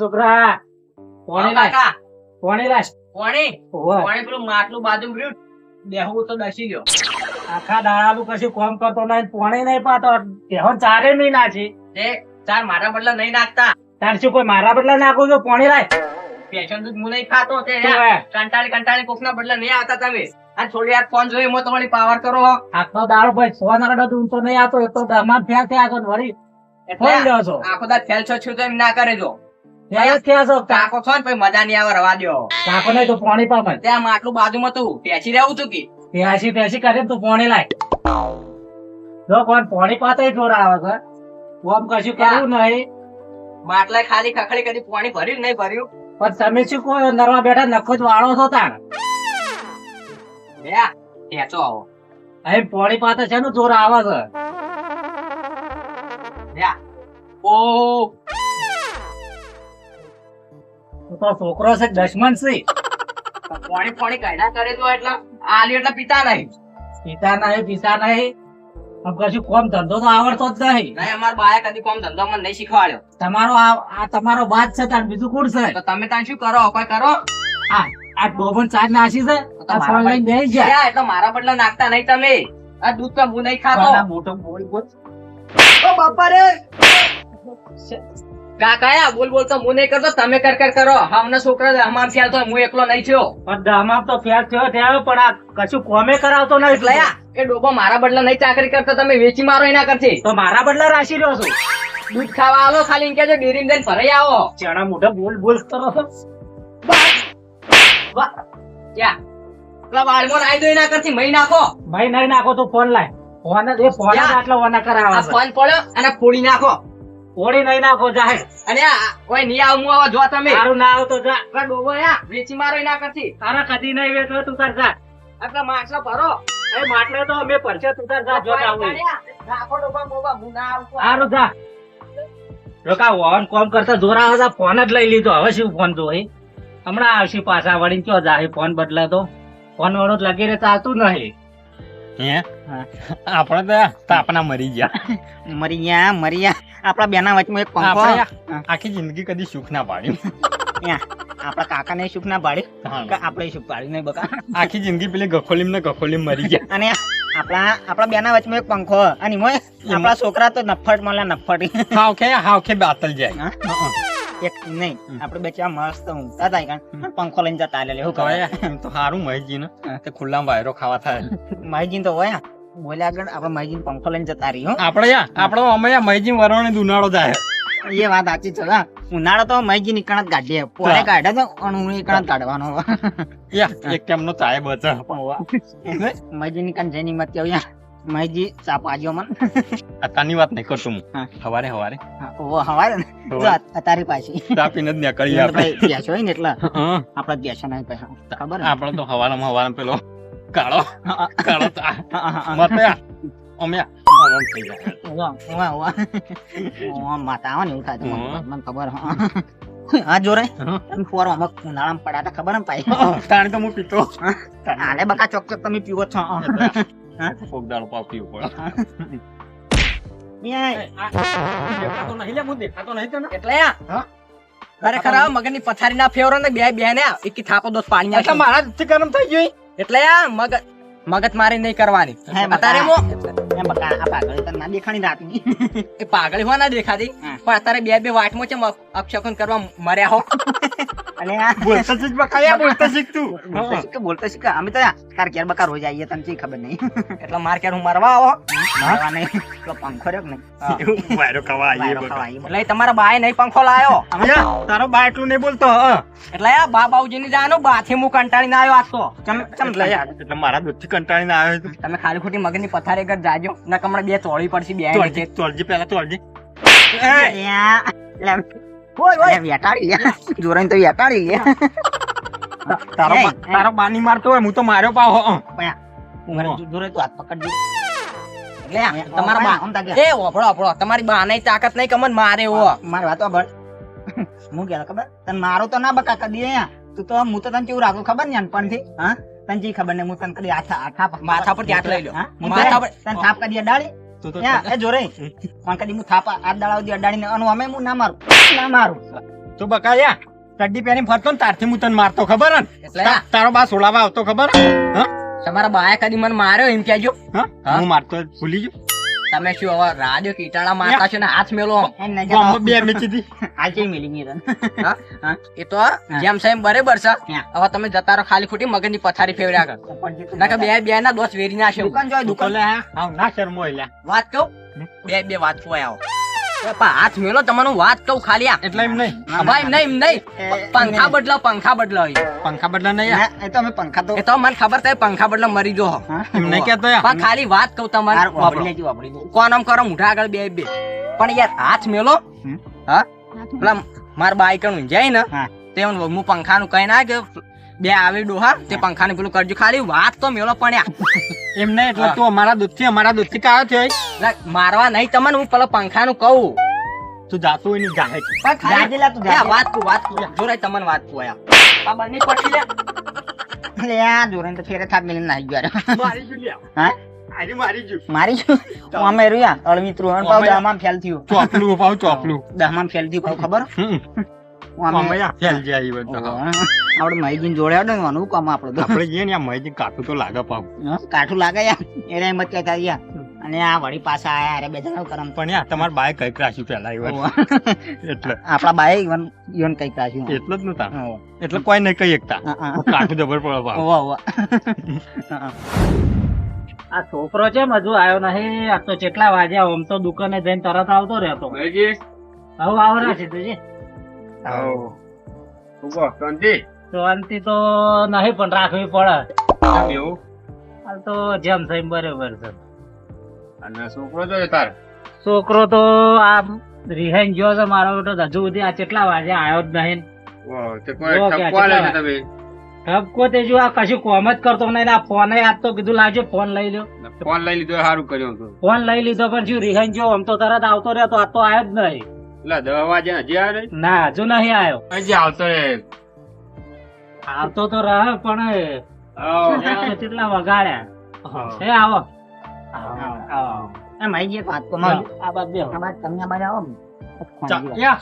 છોકરા. કોણે લાય કાકા. પોણી લાય કોણે? કોણે પેલું માટલું બાજુ રહ્યું દેહું તો દસી ગયો. આખા દાડાનું કશું કોમ કરતો નહીં પોણે નહીં પાતો તેહો ચારે નહીં નાખી. તે ચાર મારા બદલા નહીં નાખતા. તાર શું કોઈ મારા બદલા નાખો છો? પોણે લાય. પેશન દૂધ હું નહીં ખાતો તે કંટાળી કંટાળી કોકના બદલા નહીં આવતા તમે. આ વાર ફોન જોઈ તમારી પાવર કરો આખો દાડો ભાઈ સો નરડા તું તો નહીં આવતો એ તો ફેર થયા વળી. ફોન લ્યો છો. આખો દાડ ફેલ છો છું તો એમ ના કરે જો. ફેર છો? કાકો છો ને? પછી મજા નહીં આવે રવા દ્યો. કાકો નહીં તો પોણી પા મને. ત્યાં માટલું બાજુમાં તું પેચી રહેવું તું કે? ત્યાંસી ત્યાંસી કરે તું પોણી લાય. જો કોણ પોણી પાતે જોર આવે છે. ઓમ કશું કરવું નહીં. માટલા ખાલી ખખડી કદી પાણી ભર્યું નહીં ભર્યું? પણ તમે શું કહો નરવા બેઠા નખો જ વાળો છો તાણ? લ્યા ટેચો આવો. અહીં પોણી પાતે છે ને જોર આવે છે. ઓ તું તો છોકરો છે દશમન છે. પાણી પાણી કાયદા કરે તો એટલે આલી એટલે પિતા નહીં. પિતા નહીં પિતા નહીં. આમ કશું કોમ ધંધો તો આવડતો જ નહીં. નહીં અમારા બાએ કદી કોમ ધંધો મને નહીં શીખવાડ્યો. તમારો આ આ તમારો બાદ છે તાર બીજું કોણ છે? તો તમે ત્યાં શું કરો? કોઈ કરો? આ આ ડોબન ચાર નાસી છે આ મારા ફોન લઈને બેસી જાય એટલે મારા બદલા નાખતા નહીં તમે. આ દૂધ તો હું નહીં ખાતો. મોટો બોલ બોલ. ઓ બાપા રે! કાકા બોલ બોલ તો હું નહીં કરતો તમે કર કર કરો. હમણાં છોકરા અમાર ત્યાં તો હું એકલો નહીં થયો. પણ દામામ તો ફેર થયો થયો પણ આ કશું કોમે કરાવતો નહીં. લયા એ ડોબો મારા બદલા નહીં ચાકરી કરતો તમે વેચી મારો એના કરતી. તો મારા બદલા રાશી રહ્યો છું. દૂધ ખાવા આવો ખાલી કે ડેરી જઈને ભરાઈ આવો. ચણા મોઢા બોલ બોલ કરો વાળમાં નાઈ દો એના કરતી મહી નાખો. ભાઈ નહીં નાખો તો ફોન લાય. ફોન જ એ ફોન આટલો વના કરાવો ફોન પડ્યો અને ફોડી નાખો. ઓળી નહીં નાખો જાય અને આ કોઈ નહીં આવું હું આવા જો તમે. તારું ના આવતો જા. પણ ડોબો યા વેચી મારો ના કરતી. તારા કદી નહીં વેચો તું તાર જા. આપડે માણસો ભરો. એ માટલે તો અમે પરસે તું તાર જા જો હોય. નાખો ડોબા બોબા હું ના આવું સારું જા. રોકા ઓન કોમ કરતા જોરા હતા ફોન જ લઈ લીધો. હવે શું ફોન જોઈ હમણાં આવશે પાછા વળી કયો જાય ફોન બદલાતો? ફોન વાળો જ લગી રે ચાલતું નહીં. હે? હા. આપણે તો તાપના મરી ગયા. મરી ગયા મરી ગયા. આપણા બેના વચમાં એક પંખો આખી જિંદગી કદી સુખ ના પાડ્યું આપણા કાકા ને સુખ ના પાડ્યું કે આપણે સુખ પાડ્યું નહીં બકા. આખી જિંદગી પેલી ગખોલીમ ને ગખોલીમ મરી ગયા. અને આપણા આપણા બેના વચમાં એક પંખો અને મોય આપણા છોકરા તો નફટ મળે નફટ. હાવખે હાવખે બાતલ જાય? એક નહીં આપણે બે ચાર મસ્ત ઊંઘતા થાય કારણ પંખો લઈને જતા લે હું કહે. એમ તો સારું મહીજી ને તે ખુલ્લા વાયરો ખાવા થાય. માહીજી તો હોય બોલ્યા આગળ આપણે મહીજી પંખો લઈને જતા રહી આપણે આપણો અમે મહીજી વરણે દુનાળો જાય એ વાત સાચી છે હા. ઉનાળો તો મહીજી નીકળ જ કાઢીએ પોરે. કાઢે તો અને હું નીકળ જ કાઢવાનો એક કેમનો ચાય બચે મહીજી નીકળ જઈને મત કહ્યું મહીજી ચા પાજો મન. અત્યારની વાત નહીં કરશું હું. હવારે હવારે. ઓ હવારે ને? જો હવારે આ તારી પાછી. ચા પીને જ નીકળી આપણે. ત્યાં છો ને એટલે? આપણે ત્યાં છે નહીં પૈસા ખબર? આપણે તો હવારમાં હવારમાં પેલો કાળો કાળો. મતે અમે ને ને? ખરેખર આ મગજની પથારી ના ફેવરો ને બે બે ને એક થાપો દોસ્ત પાણી મારા થી ગરમ થઈ ગઈ એટલે આ મગજ મગજ મારી નહીં કરવાની. અત્યારે મો એમ બકા આ પાઘડી તને ના દેખાણી રાતની એ પાગળી હોવા ના દેખાતી પણ અત્યારે બે બે વાટમાં છે અક્ષકન કરવા મર્યા હો. અને બોલતા શીખ બકાયા બોલતા શીખ તું? બોલતા શીખ બોલતા શીખ અમે તો તાર ક્યારે બકા રોજ આવીએ તને ખબર નહીં. એટલે માર ક્યારે હું મરવા આવો. નહીં પેલો પંખો રહ્યો કે વાયરો ખાવા વાયરો બકા. એટલે તમારા બાએ નહીં પંખો લાયો તારો બા એટલું નહીં બોલતો એટલે આ બા બાઉજી જાનો બાથી હું કંટાળીને આવ્યો આજ તો ચમ ચમ એટલે મારા દૂધથી કંટાળીને આવ્યો તમે ખાલી ખોટી મગજની પથારી જાજો ના કમણે બે ચોળી પડશે બે તોલજી, તોલજી પહેલા તોલજી. યા, લે, લે, વેટાડી લે. જોરાઈને તો વેટાડી લે. તારો. તારો બાની મારતો હોય હું તો માર્યો પાવ હો. ઉંમરે જોરે તું હાથ પકડજે. તમારા બા એ ઓફળો ઓફળો તમારી બા નહીં તાકાત નહીં કમન મારે એવો મારી વાત સાંભળ. હું કહેતો ખબર? તને મારો તો ના બકા કદી અહીંયા. તું તો હું તો તને કેવું રાખું ખબર ને નાનપણથી હા? તને જી ખબર ને હું તને કદી આથા આથા માથા પર હાથ લઈ લો. માથા પર- તને થાપ કદી અડાડી? તું તો એ જોરે. પણ કદી હું થાપ આ દાડા સુધી અડાડીને અને અમે હું ના મારું? ના મારું. તું બકાયા ચડ્ડી પહેરીને ફરતો ને તારથી હું તને મારતો ખબર ને? એટલે તારો બા સોલાવા આવતો ખબર હે? તમારા બાયા કદી મને માર્યો એમ કહેજો. હા? મારતો ભૂલી ગયો? તમે શું હવે રાજો કીટાળા મારતા છો ને હાથ મેલો. બે મેચી હતી આજે મેલી તને? એ તો જેમ સેમ બરાબર છે. હવે તમે જતા રહો ખાલી ખોટી મગજની પથારી ફેવડ્યા કર. કે બે બે ના દોસ્ત વેરી ના છે. દુકાન જોય દુકાન. લે હા? ના શરમો એલા વાત કહું? બે બે વાત આવો. પણ હાથ મેલો તમારું વાત કહું ખાલી આ. એટલે એમ નહીં. ભાઈ એમ નહીં એમ નહીં. પંખા બદલાવ પંખા બદલાવ પંખા બદલા નહીં એ તો અમે પંખા તો એ તો મને ખબર છે પંખા બદલાવ મરી જો એમ નહીં કહેતો પણ ખાલી વાત કહું તમારે વાપરી વાપરી કોણ આમ કરો મુઠા આગળ બે બે. પણ યાર હાથ મેલો. હા? પેલા માર બાઈકનું જાય ને હા. તે હું હું પંખાનું કઈ ના કે બે આવી ડોહા તે પંખાને પેલું કરજો. ખાલી વાત તો મેલો પણ યાર એમ નહીં એટલે તું અમારા દૂધથી અમારા દૂધથી કાયો થયો? મારવા નહીં તમને હું પેલા પંખા નું કહું. તું જાતું હોય ને જાહે પણ તું, વાત તું વાત કહું જોરાય તમને વાત તું આયા. આ બંને પટી લે. લે આ જોરાને તો ફેરે થાપ મેલીને નાહી ગયો મારી. હા? આજે અમે રહ્યા અળમિત્રો અને પાછું દહમાં ફેલ થયું. ચોપલું અપાવું ચોપલું. ફેલ થયું ખબર? હમ. અમે અમે યાર ફેલ જાય આપણે મહીજીને જોડે ને અનુપ કામ આપણે આપણે જઈએ ને આ મહીજી કાઠું તો લાગે પાવ. કાઠું લાગે યાર. એને એમ જ કહેતા યાર અને આ વળી પાછા આયા અરે બે જણા કરમ. પણ યાર તમારા બાએ કંઈક રાખ્યું પેલા એ એટલે. આપણા બાએ ઈવન ઈવન કંઈક રાખ્યું. એટલે જ નતા એટલે કોઈ નહીં કઈ હા. કાઠું જબર પડે. આ છોકરો છે હજુ આવ્યો નહીં. આ તો કેટલા વાગ્યા આમ તો દુકાને જઈને તરત આવતો રહેતો. હવે આવરા છે તુજે શાંતિ? તો નહીં પણ રાખવી પડે. હાલ તો જેમ થઈ બરોબર છે. છોકરો તો આ રિહાઈન ગયો છે મારો બેટો તો હજુ સુધી આ કેટલા વાગે આવ્યો જ નહીં. જો ઠપકો તે જો આ કશું કોમ જ કરતો નહીં આ ફોન આજ તો કીધું લાવજો ફોન લઈ લ્યો. ફોન લઈ લીધો સારું કર્યું ફોન લઈ લીધો પણ શું રિહાઈન ગયો આમ તો તરત આવતો રહ્યો આ તો આવ્યો જ નહીં. એટલે હજી નહીં ના હજુ નહીં આવ્યો. હજી આવતો રે? આવતો તો રહે પણ કેટલા વગાડ્યા. છે આવો. આવો. એ મહીજી એક વાત તો આ બાદ બે આ બાદ તમે આ આવો ને.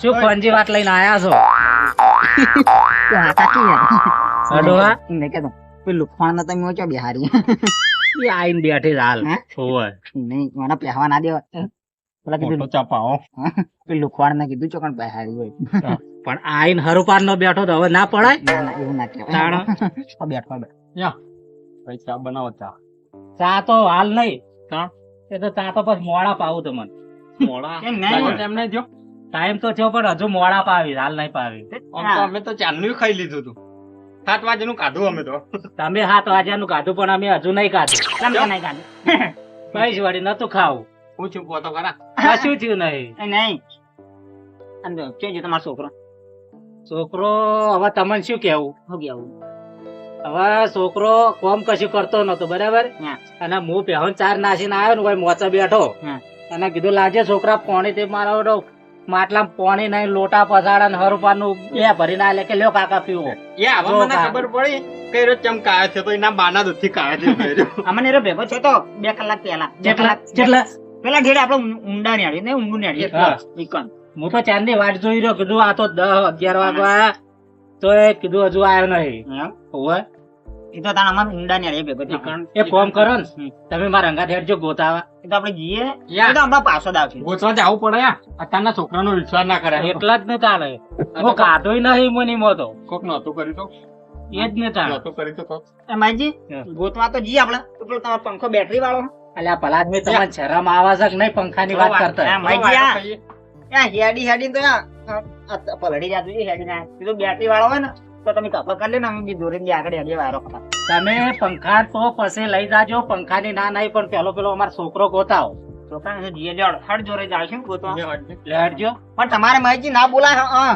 શું ફોનજી વાત લઈને આયા છો. અડવા? નહીં કહેતો. પેલું ફોન તમે મેં બિહારી એ આઈને બેઠી હાલ. હોય? નહીં મને પહેવા ના દેવા. પેલા કીધું ચપાઓ પેલું ખોણ ને કીધું ચોકણ બહારી હોય. પણ આઈન હરુપાર નો બેઠો તો હવે ના પડાય? ના, ના, એવું ના કહેવાય. બેઠો ભાઈ ચા બનાવો ચા. ચા તો હાલ નહીં. એ તો ચા તો પછી મોડા પાવું તમને. મોડા? કેમ નહીં? લાગે તેમ ટાઈમ તો થયો પણ હજુ મોડા પાવી હાલ નહીં પાવી અમે તો ચાંદનું ખાઈ લીધું હતું. સાત વાગ્યાનું કાઢું અમે તો. તમે સાત વાગ્યાનું કાઢું પણ અમે હજુ નહીં ખાધું કેમ કે નહીં કાઢી? કઈ વળી નતું ખાવું. હું છું પોતો ખરા? કશું થયું નહીં? એ નહીં. આમ જો, કેજો તમારો છોકરો. છોકરો હવે તમને શું કેવું શું કેવું હવે છોકરો કોમ કશું કરતો નતો બરાબર. અને હું પહેણ ચાર નાસીને આવ્યો ને ભાઈ મોચા બેઠો. અને કીધું લાગે છોકરા પોણી તે મારા માટલા પોણી નહીં લોટા પસાડા ને હરુપાનું બે ભરીને આલે કે લ્યો કાકા પીવો. એ હવે મને ખબર પડી કઈ રોજ ચમ કાયો છે તો એના બાના દૂધથી કાયો છે કઈ. અમને એરો ભેગો છે તો? બે કલાક પહેલા. બે કલાક જેટલા પેલા ઘેડે આપણે ઊંડા નેળ્યું ને ઊંડું હા. ઈકન. હું તો ચાંદની વાટ જોઈ રહ્યો કીધું આ તો દસ અગિયાર વાગવા તો એ કીધું હજુ આવ્યો નહીં. એમ? હોવે. એ તો તાણ અમારે ઊંડા નેળ્યા ભેગો. એ ફોર્મ કરો ને. તમે મારા અંગાત હેડજો ગોતાવા. એ તો આપણે જઈએ. એ તો પાછો જ આવશે. ગોતવા જવું પડે અત્યારના છોકરાનો વિશ્વાસ ના કરે એટલા જ ને તાણે. હું કાઢોય નહીં મને મોતો. કોક નતું કર્યું તો? એ જ ને તાણે. કરી તો કોક. એ માજી ગોતવા તો જઈએ આપણે. તો પેલો તમારો પંખો બેટરી વાળો. અલ્યા ભલા આદમી તમારે શરમ આવા છે કે નહીં પંખાની વાત કરતા. આ હેડી હેડી તો આ જાતું છે હેડી ના. કીધું બેટરી વાળો હોય ને તો તમે કપા કરી લે ને અમે દોરીને આગળ હેડી વાળો તમે પંખા તો પછી લઈ જાજો પંખાની ના નહીં પણ પેલો પેલો અમારો છોકરો ગોતાવો. છોકરાને તો જીએ લેવડ હડ જોડે જાશું ગોતવા. લેડજો પણ તમારે માહિતી ના બોલાય હા.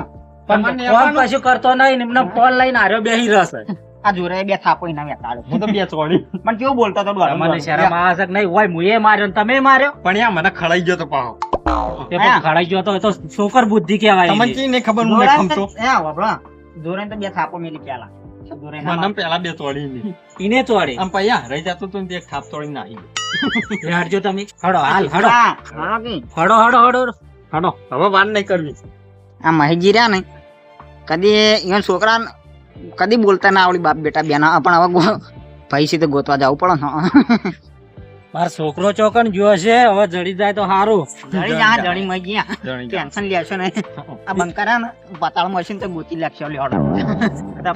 પણ તમને ફોન કશું કરતો નહીં એમને ફોન લઈને આર્યો બેહી રહેશે. આ જોરે બે થાપો એના વેતાડો હું તો બે ચોડી પણ કેવું બોલતો તો ડોર મને શરમ આવે છે નહીં? હોય મુએ માર્યો ને તમે માર્યો? પણ યા મને ખળાઈ ગયો તો પાહો. તે પણ ખળાઈ ગયો તો એ તો છોકર બુદ્ધિ કહેવાય તમને કી ને ખબર મને ખમતો? એ વાપરો જોરે તો બે થાપો મેલી પેલા. ના મને પેલા બે તોડી ની ઈને ચોડે આમ પૈયા રહી જતું તું એક થાપ તોડી ના આવી તમે. હડો હાલ હડો. હા, હા હડો હડો હડો હવે વાર નહીં કરવી. આ મહેજી રહ્યા ને. કદી છોકરા કદી બોલતા ના આવડી બાપ બેટા બેના પણ હવે પૈસી તો ગોતવા જવું પડે ને મારો છોકરો ચોકન જો છે હવે જડી જાય તો સારું જડી જા જડી મઈ ગયા. ટેન્શન લેશો ને. આ બંકરા ને પતાળ મશીન તો ગોતી લાગશે લ્યોડો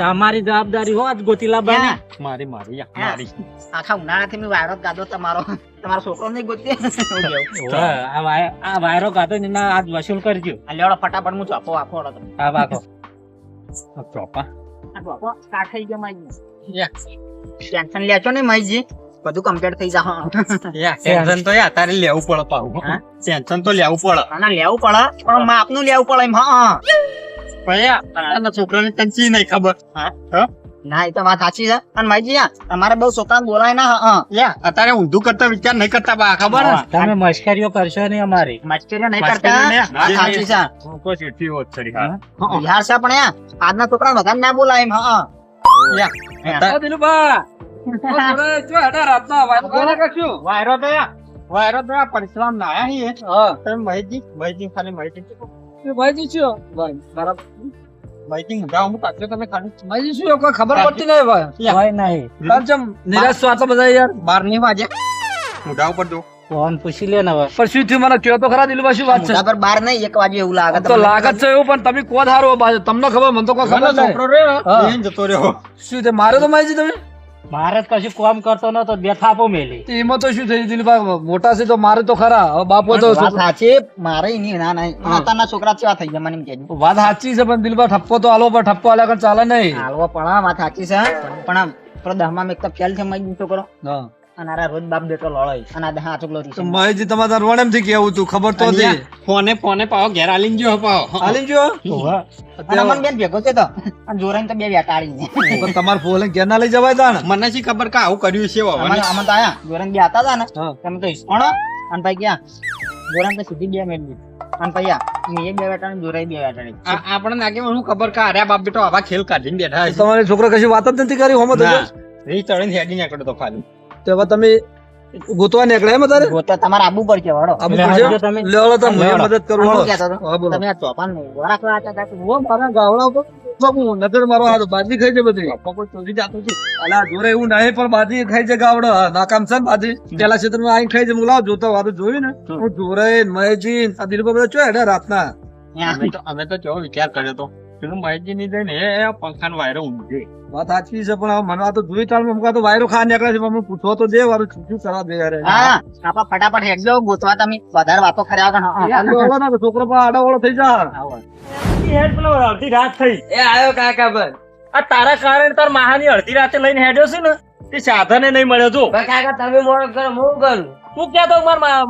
તમારી જવાબદારી હોત ગોતી લાવવાની મારી મારી મારી. આખા ઉનાળાથી મેં વાયરો જ ગાધો તમારો. તમારો છોકરો નહીં ગોતી આ આ વાયરો ગાદો ને એના આજ વસૂલ કરજો. આ લ્યોડો ફટાફટ હું ચોપો આપો આ વાકો ચોપા. ચોપો સ્ટાર્ટ થઈ ગયો માઈ ટેન્શન લેશો ને માઈજી. બધું કમ્પ્લીટ થઈ જા યા ટેન્શન તો યા તારે લેવું પડે પાછું ટેન્શન તો લેવું પડે. ના લેવું પડે પણ માપનું લેવું પડે એમ હા છોકરાને કંચી નહીં ખબર? ના એ તો વાત સાચી છે. અને માઈજી તમારે બહુ છોકરા બોલાય ના યા અત્યારે ઊંધું કરતા વિચાર નહીં કરતા બા ખબર ને તમે મશ્કરીઓ કરશો નહીં અમારી. મશ્કરીઓ નહીં કરતા? વાત સાચી છે. કોઈ ચીઠી હોત છરી હા. યાર સા પણ યા આજના છોકરા બધા ના બોલાય એમ હા યા વાયરો તો વાયરો તો પરશુરામ ના આયા હી. તમે મહેશજી મહેશજી ખાલી મહેશજી બરાબર. મહેશજી ઊંઘા હું પાછળ તમે ખાલી ખબર પડતી નહીં ભાઈ હોય નહીં. નિરાશ તો બધા યાર. બારની વાજે ઊંઘા ઉપર જો. ફોન પૂછી લે ને પણ શું થયું? મને કયો તો ખરા શું વાત છે? બાર નહીં એક વાગે એવું લાગે તો લાગત છે એવું પણ તમે કોણ હારો તમને ખબર મને તો કોઈ ખબર નહીં. જતો રહ્યો. શું તે મારે તો માહિતી તમે? મારે જ કશું કામ કરતો નતો બે થાપો મેલી. એમાં તો શું થયું દિલભાઈ મોટા છે તો મારે તો ખરા. હવે બાપો તો વાત સાચી. મારે નહીં ના નહીં માતાના છોકરા કેવા થઈ ગયા મને એમ કહેજો. વાત સાચી છે પણ દિલભાઈ ઠપ્પો તો આલો પણ ઠપ્પો આલ્યા કર ચાલે નહીં. આલો પણ વાત સાચી છે પણ આમ પેલો દહમાં એક તો ફેલ છે મઈ છોકરો હા. અને આ રોજ બાપ બેટો લડાઈ અને આ દહા થી મહેજી તમારા રોણેમથી કેવું તું? ખબર તો હતી. ફોને ફોને પાવ ઘેર આલીન જો પાવ આલીન જો અને મન બેન ભેગો છે તો. અને જોરાઈ તો બે વેટાડી પણ તમાર ફોલે ઘેર ના લઈ જવાય તાણ? મને શી ખબર કે આવું કર્યું છે હવે અમે તો આયા. જોરાઈ બે આતા તા ને. તમે તો ઈસકોણો અને ભાઈ ગયા. જોરાઈ તો સીધી બે મેલ અને ભાઈ મેં બે વેટાડી જોરાઈ બે વેટાડી. આપણને લાગે હું ખબર કે અરે બાપ બેટો આવા ખેલ કાઢીને બેઠા છે. છોકરો કશી વાત જ નથી કરી હોમ હેડી નીકળ્યો તો ખાલી. તો હવે તમે ગોતવા નીકળે એમ તારે ગોતો તમારે આબુ પડશે વાળો. આબુ પૂછ્યો? તમે. લે હળો તમે હું મદદ કરો હું? હા, બોલો. તમે આ ચોપાન નહીં વરાક વાતા તા કે ઓ, મારા ગાવડા ઉપર. બાપુ, નજર મારો હાથ બાજી ખાઈ છે બધી. ચોરી જાતું છે. અલા જોરે એવું નહીં પણ બાજી ખાઈ છે ગાવડો. નાકામ છે ને બાજી પેલા ક્ષેત્રમાં આઈ ખાઈ છે મુલા જોતો વાતો જોયું ને. હું જોરે મહેજી આ દિલકો બધા ચો હેડે રાતના. અમે તો અમે તો કેવો વિચાર કર્યો તો? પેલું મહેશજી ની ને એ પંખાનો વાયરો ઊંઘે વાત સાચી છે પણ મને આ તો જોઈ ચાલ મુકા તો વાયરો ખા નીકળે છે મને પૂછવો તો દે વારું શું કરવા દે અરે હા આપા ફટાફટ હેડજો ગોતવા તમે વધારે વાતો કર્યા વગર છોકરો પણ આડાવાળો થઈ જા. અડધી રાત થઈ. એ આવ્યો કાકા પર આ તારા કારણે તાર મહાની અડધી રાતે લઈને હેડ્યો છે ને તે સાધને નહીં મળ્યો જો. કાકા તમે મોડો કરો હું કરું. તું ક્યાં તો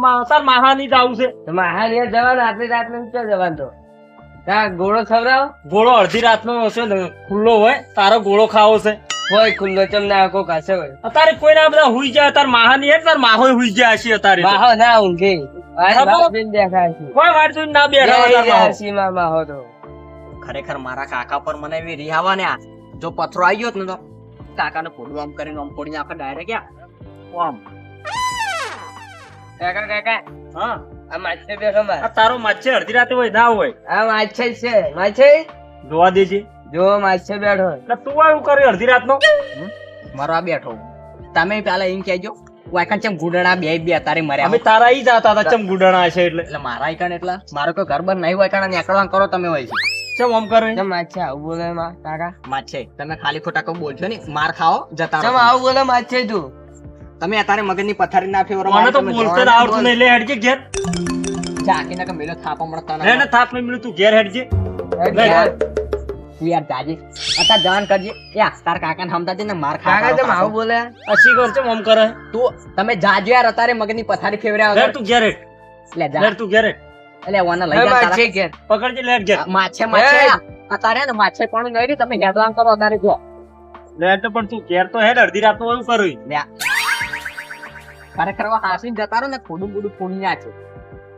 માર તાર મહાની જ આવું છે. મહાનિયા જવાનું આટલી રાત ને ક્યાં જવાનું તો? ત્યાં ગોળો ખવડાવો? ગોળો અડધી રાતનો હશે ખુલ્લો હોય તારો ગોળો ખાવો છે. હોય ખુલ્લો ચમ ના આખો કાશે હોય. અત્યારે કોઈના બધા હુઈ જાય તાર માહાની ની તાર માહો હુઈ જાય છે અત્યારે માહો ના ઊંઘે. ખબર? દેખાય છે. કોઈ વાર ના બેઠા હોય તાર માહો. સીમા માહો તો. ખરેખર મારા કાકા પર મને એવી રિહાવા ને આ. જો પથરો આવી ગયો ને તો કાકાને ફોડું આમ કરીને આમ ફોડીને આખા ડાયરેક્ટ આમ. કાકા કાકા. હા. આ માછે બેઠો માર. આ તારો માછે અડધી રાતે હોય ના હોય. આ માછે છે. માછે? જોવા દેજે. જો માછે બેઠો. એટલે તું આવું કરે અડધી રાતનો. મારો આ બેઠો. તમે પેલા એમ કહેજો વાયકણ ચમ ગુડણા બે બે તારે મર્યા અમે તારા ઈ જાતા હતા ચમ ગુડાણા છે એટલે. એટલે મારા આઈકણ એટલે? મારો કોઈ ઘર બર નહીં કારણ નીકળવા કરો તમે હોય છે. ચમ આમ કરે? ચમ માછે આવું બોલે માં કાકા? માર છે તમે ખાલી ખોટા કોઈ બોલશો ને માર ખાઓ જતા ચમ આવું બોલે માછે તું. તમે અત્યારે મગજની પથારી ના ફેવરો મને તો બોલતે આવડતું નહીં લે હેડજે ઘેર. ચાકીને કે મેલો થાપ મળતા ના ને થાપ નહીં તું ઘેર હેડજે. લે, તું યાર જાજે. અતા જાન કરજે. યા તાર કાકાને સમજાજે ને માર ખા કાકા ચમ આવું બોલે. અસી કર ચમ આમ કરે? તું તમે જાજો યાર અત્યારે મગજની પથારી ફેવર્યા લે તું ઘેર લે જા. લે તું ઘેર એટલે વાના લઈ જા માછે તારા- ઘેર પકડજે લે ઘેર. માછે માછે એ! અત્યારે ને માછે પણ નઈ તમે હેડલાંગ કરો અત્યારે જો. લે તો પણ તું ઘેર તો હેડ અડધી રાતનું એવું કરું લ્યા. ખરેખર હવે હાંસીને જતા રહો ને ખોડું બોડું ફોડી નાખે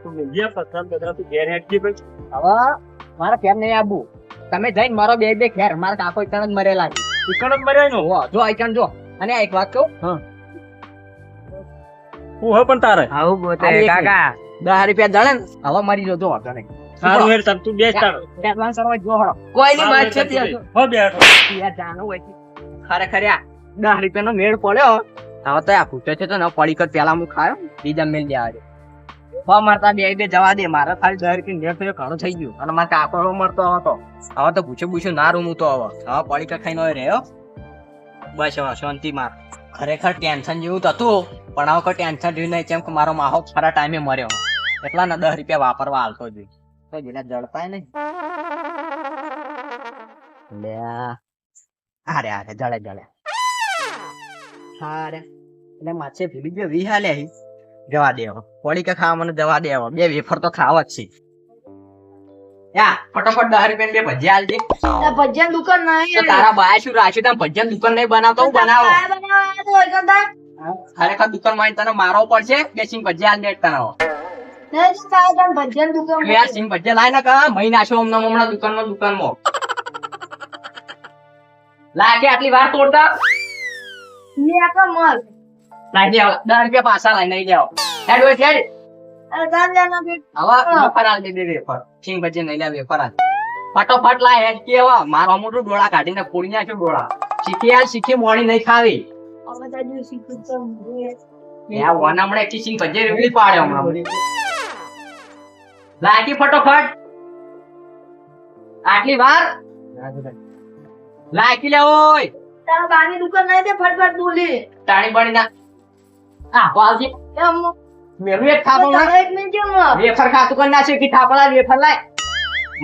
તું મિલિયા પથરા પથરા તું ઘેર હેડજે ભાઈ. હવે મારા કેમ નહીં આવવું. તમે જઈને મારો બે બે ઘેર મારા કાકો ઇકણ જ મરેલા છે. ઇકણ જ મર્યા નો હો જો એકણ જો અને આ એક વાત કહું? હું. હે પણ તારે? આવું બોતે કાકા. દસ રૂપિયા જણે હવે મરી જો જો વાંધો નહીં. સારું હેડ તમ તું બેસ તારો. એડવાન્સ કરવા જો હળો. કોઈની વાત છે ત્યાં હો બેઠો. યાર જાનું હોય ખરેખર યાર રૂપિયા રૂપિયાનો મેળ પડ્યો. હવે તો આ ફૂટે છે તો ન પડી કર પેલા હું ખાયો, બીજા મેલ દે આજે હો મારતા બે બે જવા દે, મારા ખાલી દસ કે મેળ થયો ઘણું થઈ ગયું. અને મારા કાકો મરતો હતો હવે તો. પૂછે પૂછે ના રૂમ તો હવે. હવે પડી કર ખાઈને રહ્યો. બસ હવે શાંતિ માર. ખરેખર ટેન્શન જેવું તો હતું, પણ હવે કોઈ ટેન્શન રહ્યું નહીં કેમ કે મારો માહો ખરા ટાઈમે મર્યો. એટલા ને દસ રૂપિયા વાપરવા હાલતો જોઈ તો જેના જળતાય નહીં. લે. આરે આરે, જળે જળે. હારે. એટલે માછે ભીલી બે વી હાલે હી. જવા દે હવે. કે ખાવા મને જવા દે બે વેફર તો ખાવા જ છે. યા ફટાફટ દસ રૂપિયા બે ભજીયા આલજે ભજીયા દુકાન નહીં તારા બાય શું રાખ્યું તમે ભજીયા દુકાન નહીં બનાવતો? હું બનાવો? ખરેખર દુકાનમાં તને મારવો પડશે? બે સિંગ ભજીયા આલજે તને ભજન દુકાન યાર સિંગ ભજીયા લાય ને કા? મહી નાખ્યો હમણાં હમણાં દુકાનમાં દુકાનમાં. કે આટલી વાર તોડતા? મલ લાઈ દે હવે. દસ રૂપિયા પાછા લાઈ નહીં દેવો હેડ હોય હેડ હવે વેફર આલ દે બે વેફર. સિંગ ભજીયા નહીં લે વેફર ફટોફટ લા હેડ કે હવે મારો મોટું ડોળા કાઢીને ફોડી નાખ્યું ડોળા શીખી શીખી મોડી નહીં ખાવી. અમે તો શીખું તો. યા વન હમણે એકથી સિંગ રેલી પાડે હમણાં. લાગી ફટોફટ. આટલી વાર? લાગી લે ઓય. તારા બાની દુકાન નહીં તે ફટફટ બોલી તાણી બાણી ના. આ વાલજી એમ. મેરું એક થાપણ ના એક મિનિટ કેમ વેફર ખાતું કરી નાખ્યું કે થાપલા વેફર લાય.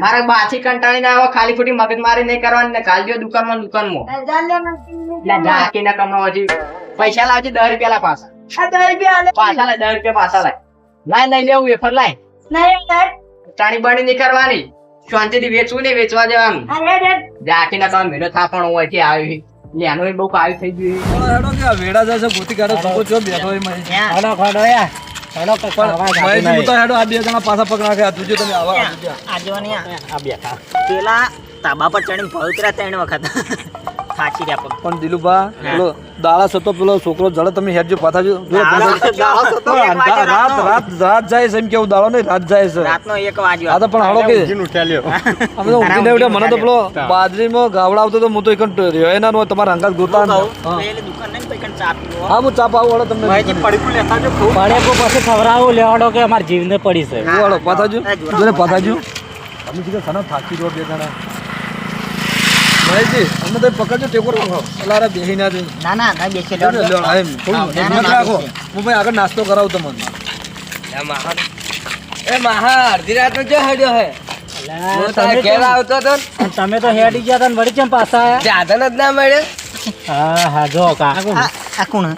મારે બાથી કંટાળી ના આવે ખાલી ખોટી મગજ મારી નહીં કરવાની ને કાલ જો દુકાનમાં દુકાનમાં. એટલે જાકી ના કમરો હજી. પૈસા લાવજે દસ રૂપિયા લા પાછા પાછા લાય દસ રૂપિયા પાછા લાય. લાય નહીં લેવું વેફર લાય. ટાણી બાણી નહીં કરવાની. શાંતિથી વેચવું ને વેચવા દેવાનું જાકી ના તમે મેળો થાપણો હોય છે આવી. લેનો બહુ કાયું થઈ ગયું હેડો કે વેડા જશે છે ગોતી કાઢે છોકરો ચો બેઠો એ મને હેડો ખડો યા. હેડો કશો ભાઈ હું તો હેડો આ બે જણા પાછા પગ નાખે આ તુજે તમે આવા આજો ને આ બેઠા. પેલા તાબા પર ચડીને ભવતરા ત્રણ વખત. થાકી રહ્યા પણ. પણ દિલુભા પેલો દાળા સતો પેલો છોકરો જડે તમે હેડજો પાછા જો. જો પાછા- રાત રાત રાત જાય છે એમ કેવું દાળો નહીં રાત જાય છે. રાતનો એક વાગ્યો. હા તો પણ હાલો કે. અમે તો ઊંઘીને ઉઠ્યા. મને તો પેલો બાજરીમાં ગાવડા આવતો તો હું તો એક રહ્યો ના નો તમારા અંગાત ગોતા હું ને. હા. નહીં ચાપ આવું વાળો તમને. ભાઈજી પડીકું લેતા જો પડે કો પાસે ખવરાવો લેવાડો કે અમાર જીવને પડી છે. વાળો પાછાજો જો. જોને જોને પાછાજો અમે કીધું સના થાકી રહ્યો બે જણા. મહેશજી અમે તો પકડજો ટેકો રાખો. એટલે બેહી ના દે ના ના ના બેસી લ્યો, એમ. થોડું ના, ના, હિંમત રાખો. હું ભાઈ આગળ નાસ્તો કરાવું તમને. એ માહા એ માહા અડધી રાત નો જો હડ્યો હે તમે તો તમે તો હેડી ગયા તા ને વળી કેમ પાછા આયા? જાદન જ ના મળે હા હા જો કાકુ આ કોણ?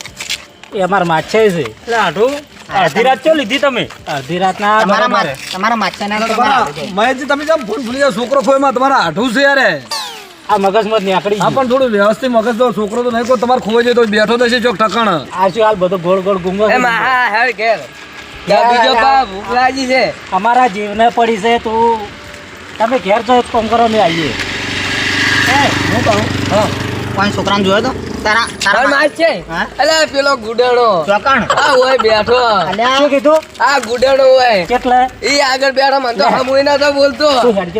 એ અમાર માછે છે. એટલે આઠું? અડધી રાત ચો લીધી તમે? અડધી રાતના તમારા બરોબર. તમારા માછાના ના તમારા મહેશજી તમે જેમ ફોન ભૂલી જાવ છોકરો ખોયમાં તમારા આઠું છે યાર. આ મગજમાં નીકળી હા પણ થોડું વ્યવસ્થિત મગજ તો છોકરો તો નહીં કોઈ તમારે ખોવાઈ જાય તો બેઠો થશે ચોક ઠકાણ. આ શું હાલ બધો ગોળ ગોળ ગુંગો એ માહા હેડ ઘેર. બીજો પા ભૂખ લાગી છે. અમારા જીવને પડી છે તું તમે ઘેર છો કોમ કામ કરો અમે આવીએ. હું કહું? હા. કોઈ છોકરાને જોયો તો? તારા તાર માર છે? અલે પેલો ગુડેડો. ચોકણ? આ હોય બેઠો. અલે શું કીધું? આ ગુડેડો હોય. કેટલા? ઈ આગળ બેઠો મને તો હમુય તો બોલતો.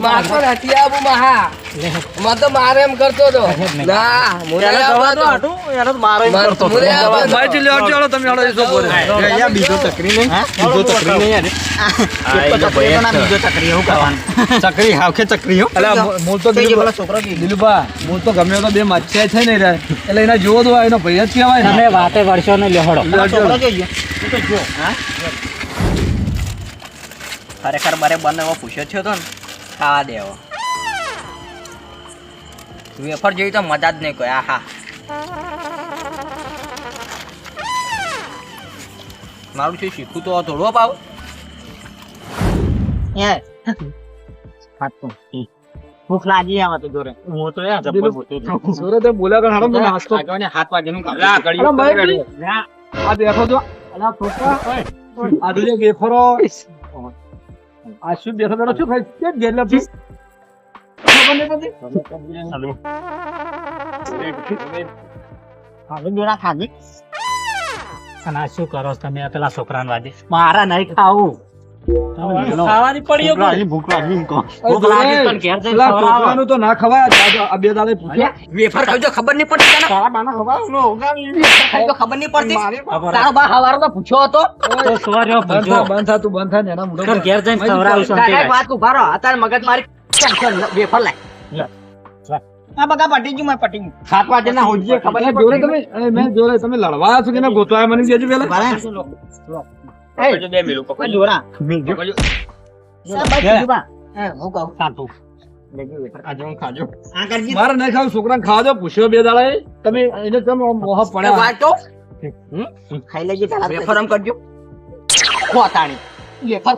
માથો નથી આવું મહા. મને તો મારે એમ કરતો તો. ના મુરે જવા દો આવતો. આઠું એને એમ કરતો હતો. મુરે આવતો. મહેશજી ચાલો તમે હાલો એ છોકરો અહીંયા બીજો ચકરી નહીં બીજો ચકરી નહીં યાર. એક તો ચકરી ના બીજો ચકરી એવું કરવાનું. ચકરી હાવખે ચકરી હો. એટલે મૂળ તો છોકરો દિલુભા મૂળ તો ગમે તો બે માછિયા છે ને રે. એટલે એના જોવો તો એનો ભાઈ જ કહેવાય તમે વાતે વર્ષો ને લેહડો છોકરો ચાલો. જોઈ તો જો હા? ખરેખર મારે બંને એવો પૂછ્યો થયો તો ને. ખાવા દેવો. વેફર જેવી તો મજા જ નહીં કોઈ. આહા. મારું છે શીખું તો થોડો પાવ ભૂખ લાગી આવે તો જોરે. હું તો યાર જબ્બર બોલતો. સુરત એ બોલ્યા કર તો નાસ્તો. આગળને હાથ વાગ્યાનું કામ. લા. રેડી. આ બેઠો તો. અલા છોકરા આ દુજે ગેફરો આ શું બેઠો બેઠો શું ખાય કેમ ગેરલા જોરા ખાલી અને શું કરો તમે? પેલા છોકરાને વાજે. મારા નહીં ખાવું. ખાવાની પડીઓ ભૂખ. ભૂખ લાગી પણ ઘેર જઈને પેલા તો ના ખવાય આ- આ બે દાડે વેફર ખાજો ખબર નહીં પડતી તને. તારા બાના ખવડાવો ને ઓગાળી. વેફર ખાઈ તો ખબર નહીં પડતી. ખબર. તારો બા હવારમાં પૂછ્યો હતો. તો સોર્યો બંધ બંધ થા તું બંધ થા ને એના મોઢા ઘેર જઈને મારી ખવડાવું છું. કાકા એક વાત ઊભા અત્યારે મગજ મારી ચાલ, ચાલ, વેફર લાય. આ બગા પટી ગયું મેં પટી ગયું. સાત વાગે ના હોજીએ ખબર નહીં જોડે તમે મેં જોડે તમે લડવા છો કે ના? ગોતવા મને કહેજો પેલા કોઈ જોરા સાહેબ, ભાઈ, કીધું બા. હે, હું કહું. સાચું. ખાજો ખાજો. આ કરજી. મારે નહીં ખાવ છોકરા ખાવા દો પૂછ્યો બે દાડા તમે એને તમે મોહ પડ્યા? ખાઈ લેજે ફરમ કરજો. ખો તાણી ખો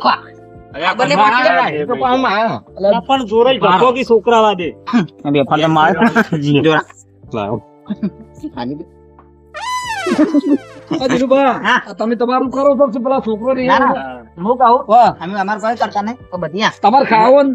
બંને પાછી પણ આમ આયા. પણ જોરે ગધો કી છોકરાવા દે વેફર તો મારે જોરા ખાલી દે. આ દિલુભા, હા. આ તમે તમારું કરો છો પેલા છોકરો રહી ના, ના. હું કહું અમે અમારે કોઈ કરતા નહીં. તો બધી આ ખાવો ને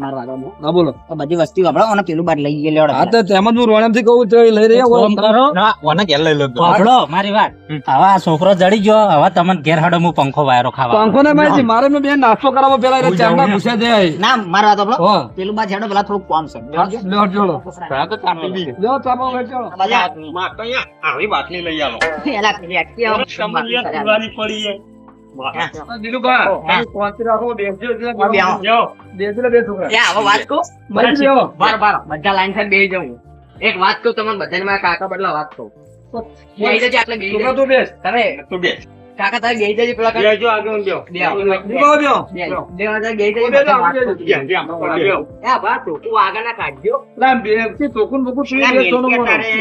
માર વાગવાનું. ના. બોલો. તો બધી વસ્તુ વાપરો અને પેલું બાર લઈ ગયેલો હા તો તેમાં હું રોણમથી કહું તો લઈ રહ્યા હોય. કરો. ના, ઓને ઘેર લઈ લો. સાંભળો મારી વાત. હવે આ છોકરો જડી ગયો હવે તમને ઘેર હડો હું પંખો વાયરો ખાવા. પંખો ને મારે મેં બેન નાસ્તો કરાવો પેલા ચામડા જાય. ના મારા વાત પેલું બા છેડો પેલા થોડું કોમ છે. લ્યો જોડો હા, તો ચાપી દી. લ્યો ચાપો વેચાડો બધા માં તો અહીંયા આવી બાટલી લઈ. પેલા પેલી હા. હા, આવો. છોકરા એ હવે વાત કહું મરી ગયો બાર બાર બધા લાઈન સાથે બેસી જાઉં એક વાત કહું તમને બધાને મારા કાકા બદલા વાત કહું બે. કાકા તારે બેસી જજે પેલા કાકા. બે આવો. દિલુભા બેહો. બે આવો. બે આવો તારે બેસી જજે, બે આવો, બે બા ટોકું આગળ ના કાઢજો બે- કે ચોખ્ખું સુઈ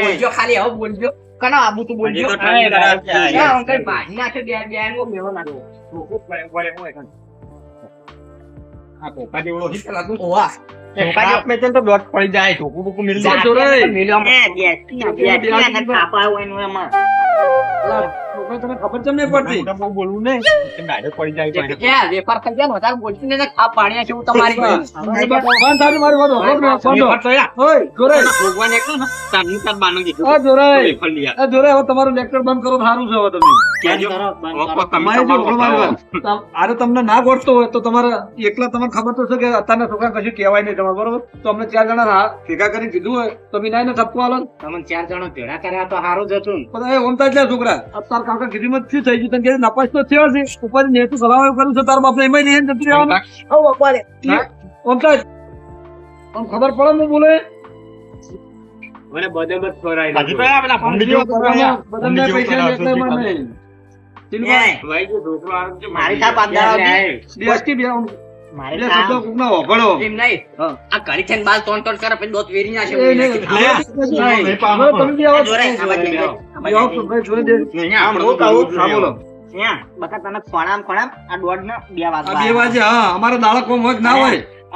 બોલજો ખાલી હવે બોલજો કનો આબુ તું બોલજો. ના, અંકલ ભાઈ નાખે બે બે આંગો મેવો નાખો આ કોકા જેવડો હી પેલા તું. ઓવા કોકા જેવો આપે છે ને તો દોઢ પડી જાય. તને ખબર ચમ નહીં પડતી બહુ બોલવું નહીં. ડાયરેક્ટ પડી જાય પાછો. વેપાર થઈ ગયા વધારે બોલતી ને ખા પાણી છે હું તમારી જોડે. બંધ મારી વાત હોભળો ફોન દો. વેફર તો યા. ઓય, જોરે. ભગવાન એકલો ને, તારનું તાર બાનું કીધું. આ જોરે. વેફર લઈ આવ. આ જોરે, હવે તમારું લેક્ચર બંધ કરો સારું છે હવે તમે કહેજો. કરો, બંધ ઓપો, તમે માહિતી તમારું હોભળો મારી બતાવો. વાત. તમ- આરે તમને ના ગોઠતો હોય તો તમારે એકલા તમને ખબર તો છે કે અત્યારના છોકરા કશું કહેવાય નહીં તમારે બરોબર તો અમને ચાર જણા ભેગા કરીને કીધું હોય તો બી ના ઠપકો આલો તમને ચાર જણા ભેળા કર્યા તો સારું જ હતું ને. પણ એ ઓમતા જ છોકરા અત્યાર કાકા કીધી મત શું થઈ ગયું? તને કે નપાસ તો થયો છે? ઉપર નેતું સલાહ કરું કર્યું છે? તારા બાપને એમાં લઈને જતું રહેવાનું? ઓ બપારે ઓમ તો ઓમ ખબર પડે ને બોલે? મને બધે કરાય હજી તો યા પેલા ભંડી જેવો કરો યા. બધાને ભંડી જેવો પૈસા લેતા મને મારી થાપ આંધળા આવતી. કે બે મારી. એમ નહીં. આ ઘડી બાલ કરે પછી દોત વેરી નાખે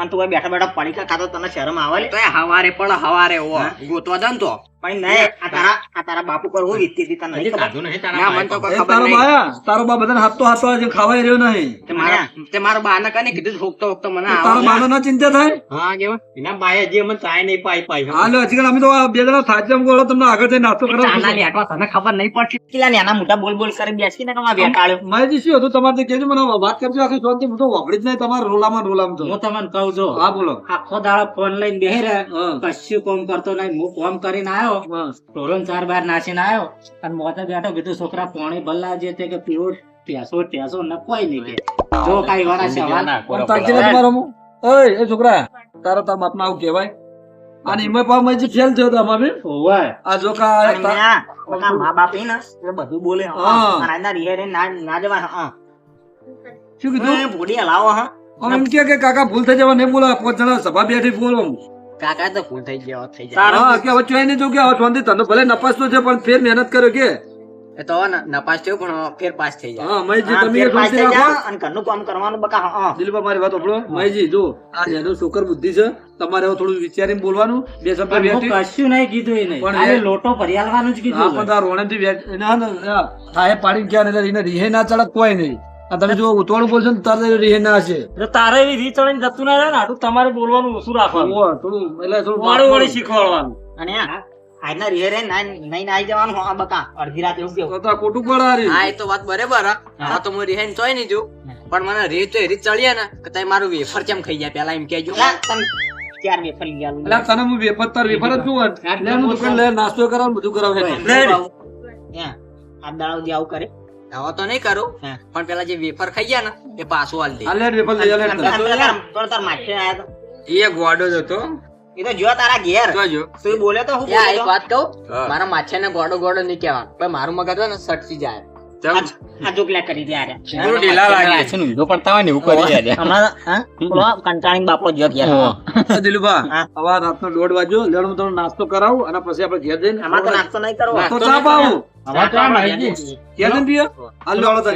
તું બેઠા બેઠા પડીકા ખાતો તને શરમ આવે? તો હવારે પણ હવારે ઓ ગોતવા દે તો. પણ નહીં આ તારા આ તારા બાપુ પર હું વીતતી હતી તને ખાધું નહીં તારા મને તો પર. કોઈ એ ખબર તારો બાયા તારો બા બધાને હાથતો હાથતો આજે ખાવાય રહ્યો નહીં. તે મારા તે મારા બાને કને કીધું હોકતો હોકતો મને તારો બાનો ના ચિંતા થાય? હા કેવા એના બાએ જે મને ચાય નહીં પાઈ પાઈ હા હજી અમે તો બે જણા થાચમ ગોળો તમને આગળ જઈને નાસ્તો ચાના કરાવો લેટવા તને ખબર નહીં પડતી. કેટલા નાના મોટા બોલ બોલ કરી બેસી ને કમા બેટાળ્યો. માહિતી શું હતું? તમારે તે મને વાત કરજો આખી શાંતિ હું તો વાપરી જ નહીં તમારે રોલામાં રોલામાં તો. હું તમને કહું છું. હા બોલો. આખો દાડો ફોન લઈને બેહી રહે. કશું કોમ કરતો નહીં. હું કોમ કરીને આવ્યો. ઢોરણ ચાર બાર નાસીને આવ્યો અને મોતે બેઠો કીધું છોકરા પોણી ભલ્લા જે તે કે પીવો ટેસો ટેસો ન કોઈ નહીં કે. જો કાઈ વાળા છે વાળા તમારો ઓય એ છોકરા તારો તાર બાપને આવું કહેવાય. અને એમાં પાછો મેં જે ફેલ થયો હતો આમાં બી. આ જો કા મેં બાપ ને એ બધું બોલે હા. અને રીહે ના ના જવાય હા. શું કીધું? ભૂડી હલાવો હા. એમ કે કે કાકા ભૂલ થઈ જવા નહીં બોલો પાંચ જણા સભા બેઠી બોલો કાકા તો ભૂલ થઈ ગયા થઈ જાય. હા કે વચ્ચે એને જો કે હવે તને ભલે નપાસ તો છે પણ ફેર મહેનત કર્યો કે. એ તો નપાસ થયો પણ ફેર પાસ થઈ જાય. હા મહીજી તમે એ પાસ થઈ રાખો. અને ઘરનું કામ કરવાનું બકા હા, હા. મારી વાત ઓપડો મહીજી જો આ જેનું શુકર બુદ્ધિ છે તમારે હવે થોડું વિચારીને બોલવાનું. બે શબ્દ બેઠી કશું નહીં કીધું એ નહીં પણ એ- લોટો ભરી આલવાનું જ હા કીધું પણ તાર રોણે થી ના ના થાય પાડી ગયા ને એને રીહે ના ચડક કોઈ નહીં. આ તમે જો ઉતવાળું બોલશો ને તારે રીહે ના છે. એટલે તારે એવી રીત ચડીને જતું ના રહે ને આટલું તમારે બોલવાનું ઓછું રાખવાનું. થોડું એટલે થોડું વાળું વાળી શીખવાડવાનું. અને આજના રીહે રે ના નહીં નાઈ જવાનું હા બકા અડધી રાત એવું તો તો ખોટું પડે હા એ તો વાત બરાબર હા. તો હું રિહાઈન ચોય નહીં જોઉં. પણ મને રીત તો એરી ચડીએ ને કે તમે મારું વેફર કેમ ખાઈ જાય પેલા એમ કહેજો. ચાર વેફર લઈ. એટલે તને હું વેફર તાર વેફર જ જોઉં ને. લે હું દુકાન લે નાસ્તો કરાવ બધું કરાવ. હે. આ દાળો જે આવું કરે. હવે તો નહીં કરું પણ પેલા જે વેફર ખાઈ ગયા ને એ પાછું હાલ દે. અલે વેફર લઈ આ તો તાર- માથે આયો તો. એ ગોડો જ હતો. એ તો જો તારા ઘેર. જો તું બોલે તો હું બોલે એક વાત કહું મારા માછે ને ગોડો ગોડો નહીં કહેવાનું. પણ મારું મગજ હોય ને સટસી જાય. નાસ્તો કરાવું અને પછી આપડે ઘેર જઈને નાસ્તો નહીં કરવો. તો આ તો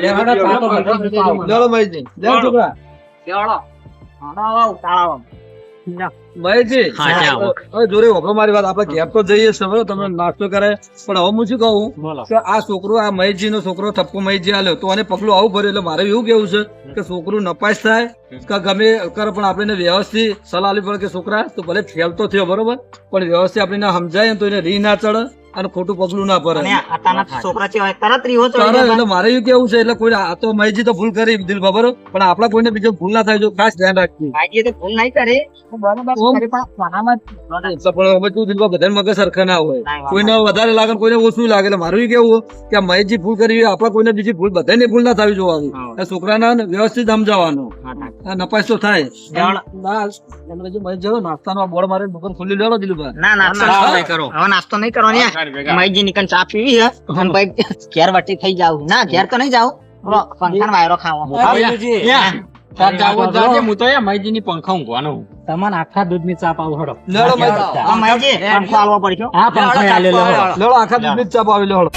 છોકરા. હવે જોરે વખો મારી વાત. આપણે કેપ તો જઈએ સમજો? તમે નાસ્તો કરે. પણ હવે હું શું કહું? કે આ છોકરો આ મહેશજી નો છોકરો થપ્પો મહેશજી આલ્યો. તો આને પગલું આવું ભર્યું એટલે મારે એવું કેવું છે કે છોકરું નપાસ થાય કે ગમે કરે પણ આપણે વ્યવસ્થિત સલાહ આપવી પડે કે છોકરા તો ભલે ફેલ તો થયો બરોબર? પણ વ્યવસ્થિત આપણે સમજાય ને તો એને રી ના ચડે. અને ખોટું પગલું ના પડે છોકરા છે તરત. એટલે મારે એવું કેવું છે એટલે કોઈ આ તો મહેશજી તો ભૂલ કરી દિલ બરોબર પણ આપણા કોઈને બીજો ભૂલ ના થાય જો ખાસ ધ્યાન રાખજો તો ભૂલ નહીં કરે. પણ હવે તું દિલબા બધાને મગજ સરખા ના હોય. કોઈને વધારે લાગે કોઈને ઓછું લાગે. એટલે મારું એવું કેવું કે આ મહેશજી ભૂલ કરી હોય, આપણા કોઈને બીજી ભૂલ બધાને ભૂલ ના થવી જોવાનું. છોકરા એ ને વ્યવસ્થિત સમજાવવાનો. નપાસ તો થાય. મહેશ જેવો નાસ્તાનો બોર્ડ મારે દુકાન ખુલ્લી લેવો દિલભાઈ ના નાસ્તો નહીં કરો. હવે નાસ્તો નહીં કરવાનો યાર. માઈજી કન ચા પીવી હે? હમ ભાઈ ઘેર વટી થઈ જાવ. ના ઘેર તો નહીં જાવ. પંખા પંખાનો વાયરો ખાવો. યા. તાર જાવો તો જાજે, હું. તો યા માહિતીની પંખા ઊંઘવાનો. તમારે આખા દૂધની ની ચાપ હડો. લેવડો મહેશ. હા, માઈજી પંખો આલવો પડશે હા. પંખો આલેલો હડો. આખા દૂધની ની ચાપ પાવી લેવડો